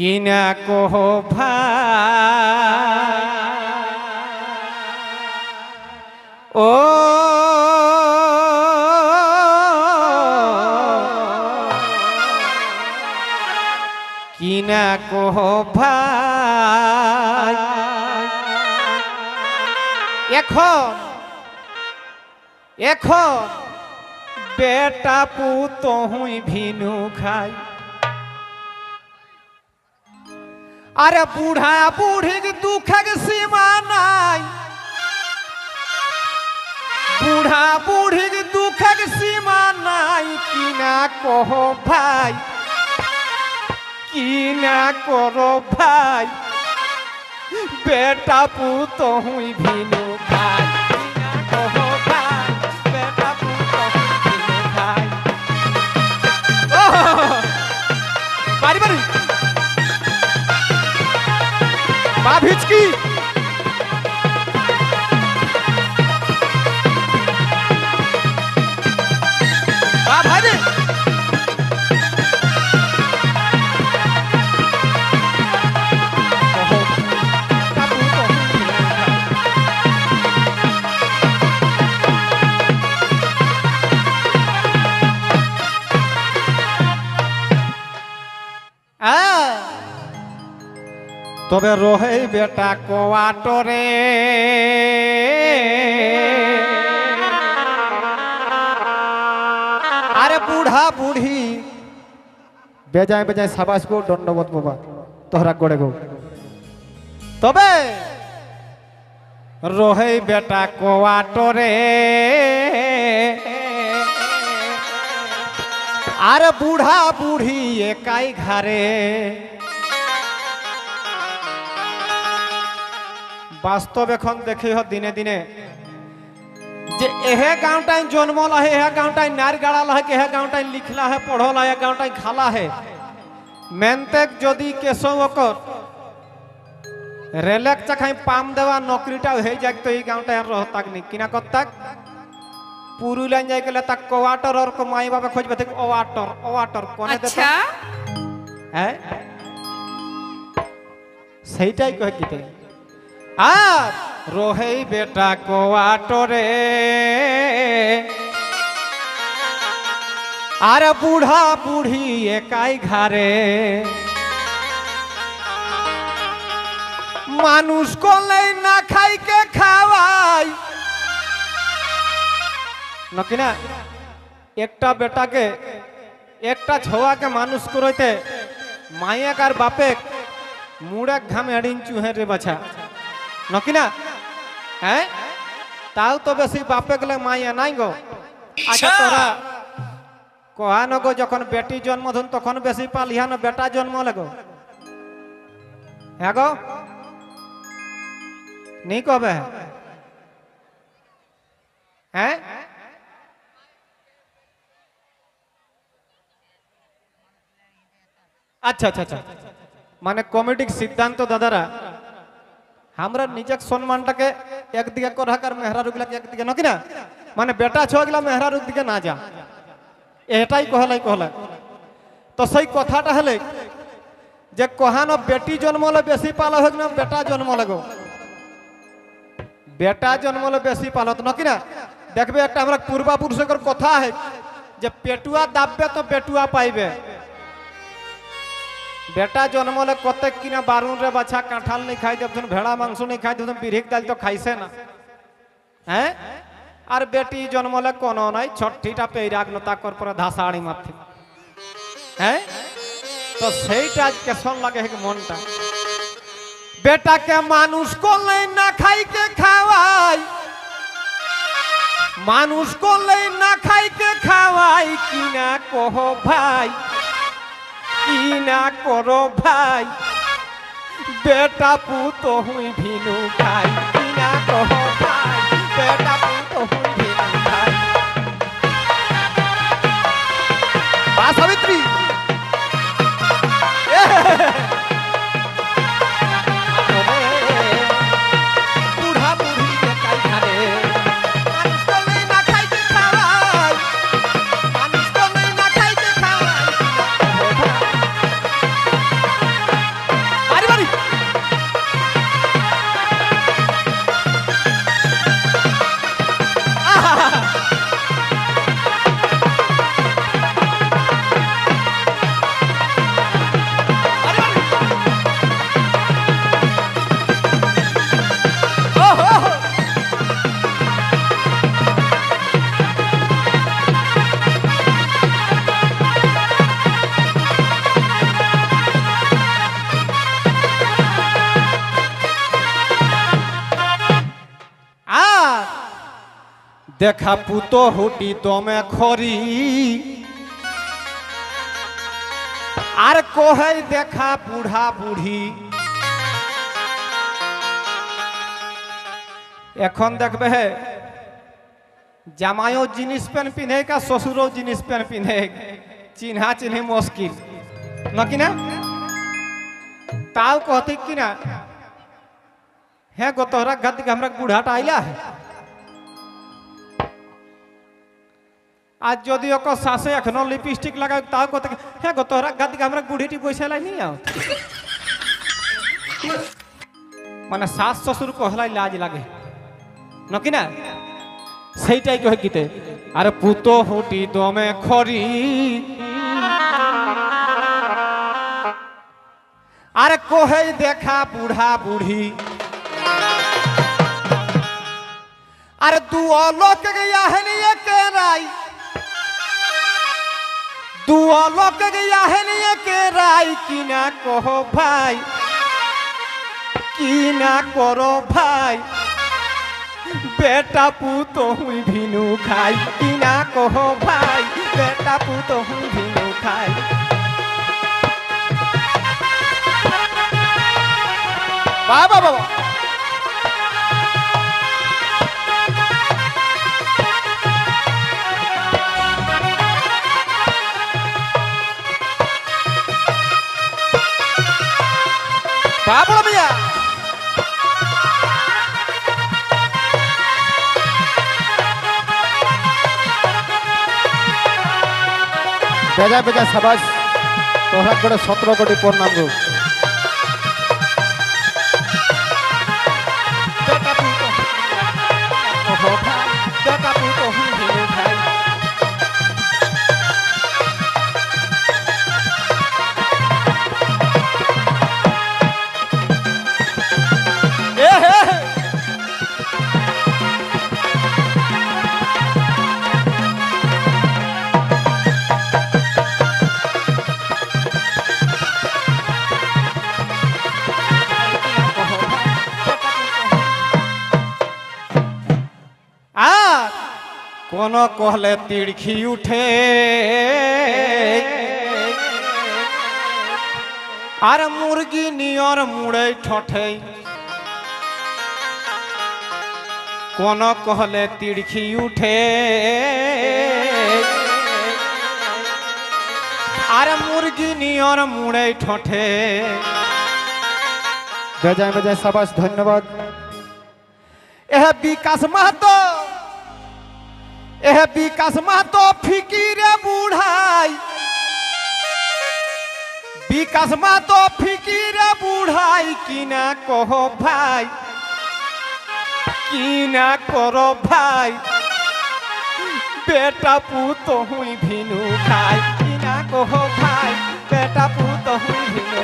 কিনা কহ ও কিনা কহ ভাই? এখন এখন বেটা পুত হুই ভিনু খাই। আরে বুড়া, বুড়ির দুঃখের সীমা নাই। বুড়া, বুড়ির দুঃখের সীমা নাই। কিনা কহ ভাই? কিনা কর ভাই? বেটা পুত হুই ভিনু ভাই। তবে রহে বেটা কোয়াটরে আরে বুড়া বুড়ি। বেজায় বেজায় সাবাস গো দণ্ডবত বাবা, তোহরা গড়ে গো। তবে রহে বেটা কোয়াটরে আর বুড়া বুড়ি একাই ঘরে বাস্তব এখন দেখি দিনে দিনে। যে এহে গাঁটাই জন্মল হে এহে গাঁটাই নার গাড়াল হে হে গাঁটাই লিখলা হে পড়ল হে গাঁটাই খালা হে। মেনতেক যদি কেশব কেশবকর রেলেক চাখাই পাম দেওয়া নকরিটাও হয়ে যাক তো এই গাঁটাই আর রহতাক নি কিনা করতাক পুরুলিয়া যাই গেলে তা কোয়াটর আর মাই বাবা খোঁজবে থেকে ওয়াটর ওয়াটর কোনে দেত আচ্ছা। হ্যাঁ সেইটাই কয়ে কি তুই? আর রোহেই বেটা কোয়াটরে। আর বুড়া বুড়ি একাই ঘরে মানুষ করলে না খাইকে খাওয়াই। নাকি না একটা বেটাকে, একটা ছোয়াকে মানুষ করইতে মায়েক আর বাপেক মুড়াক ঘামে আড়িন চুহে রে বাছা। নকি না? হ্যাঁ? তাও তো বেশি বাপে গেলে মাইয়া নাই গো। আচ্ছা তোরা কহানো গো যখন বেটি জন্ম ধন তখন বেশি পালিহানো বেটা জন্ম লাগো হ্যাঁ গো? নি কবে? হ্যাঁ? আচ্ছা আচ্ছা আচ্ছা। মানে কমিটিক সিদ্ধান্ত দাদারা আমরা নিজের সম্মানটাকে একদিকে করাকার মেহরা রুগলাকে একদিকে না? মানে বেটা ছোয়াগুলা মেহরা রুগ দিকে না যা। এটাই কহলাই কহলা তো সেই কথাটা হলে যে কহানো বেটি জন্মলে বেশি পালো হোক না, বেটা জন্ম লাগো। বেটা জন্মলে বেশি পালো তো নাকি না? দেখবে একটা আমরা পূর্বাপুরুষের কথা है যে পেটুয়া দাববে তো বেটুয়া পাইবে। বেটা জন্মলে কত কিনা বারুণরে বাছা কাঁঠাল নেই খাই দেবছেন ভেড়া মাংস নেই খাই দেবছেন পিড়িক ডাল তো খাইছে না হ্যাঁ আর বেটি জন্মলে কোন নাই ছটিটা পেরাগ নতা কর পরে ধাসা ধাসাড়ি মাথে হ্যাঁ তো সেইটা আজ কেসন লাগে হেক মনটা বেটাকে মানুষ করলে না খাইকে খাওয়াই মানুষ করলে না খাইকে খাওয়াই কিনা কহ ভাই কি না করো ভাই। বেটা পুত হুই ভিনু ভাই। কি না কহ ভাই। দেখা পুত হুটি দমে খরি আর কোহে দেখা বুঢ়া বুঢ়ি এখন দেখবে জামাইও জিনিস প্যান্ট পিনে আর শ্বশুরও জিনিস প্যান্ট পিনে চিনহা চিনহি মুশকিল নাকি না তাও কহতি কিনা হ্যাঁ গত রাত ঘাত আমরা বুড়াটা আইলা হ্যাঁ আর যদি ওক শ্বাসে এখনও লিপস্টিক লাগাই, তাও কত হ্যাঁ গো, তোরা গা দিকে আমরা বুড়িটি বসে লাই নি মানে শাস শ্বশুর কহলাই, লাজ লাগে। নকি না? সেইটাই কহে গীতে। আর পুতো হুটি দমে খরি আর কোহে দেখা বুড়া বুড়ি। আর দু লোক গিয়া হেলিয়ে কেরাই। তু অলক কে রাই? কিনা কহ ভাই? কিনা কর ভাই? বেটা পুত হুই ভিনু খাই। কিনা কহ ভাই? বেটা পুত হুই ভিনু খাই। বাবা বাবা। বাবা भैया বেজা বেজা সাবাস তোহরা করে সতেরো কোটি প্রণাম গো কোন কহলে তিড়খি উঠে আর মুরগি নিয়র মুড়ে ঠঠে কোন কহলে তিড়খি উঠে আর মুরগি নিয়র মুড়ে ঠঠে বেজায় বেজায় সাবাস ধন্যবাদ এহ বিকাশ মাহাতো এহ বিকাশ মাহাতো ফিকিরে বুড়াই। বিকাশ মাহাতো ফিকিরে বুড়াই কিনা কহ ভাই? কিনা করো ভাই? বেটা পুতো হুই ভিনু খাই। কিনা কহ ভাই? বেটা পুতো হুই ভিনু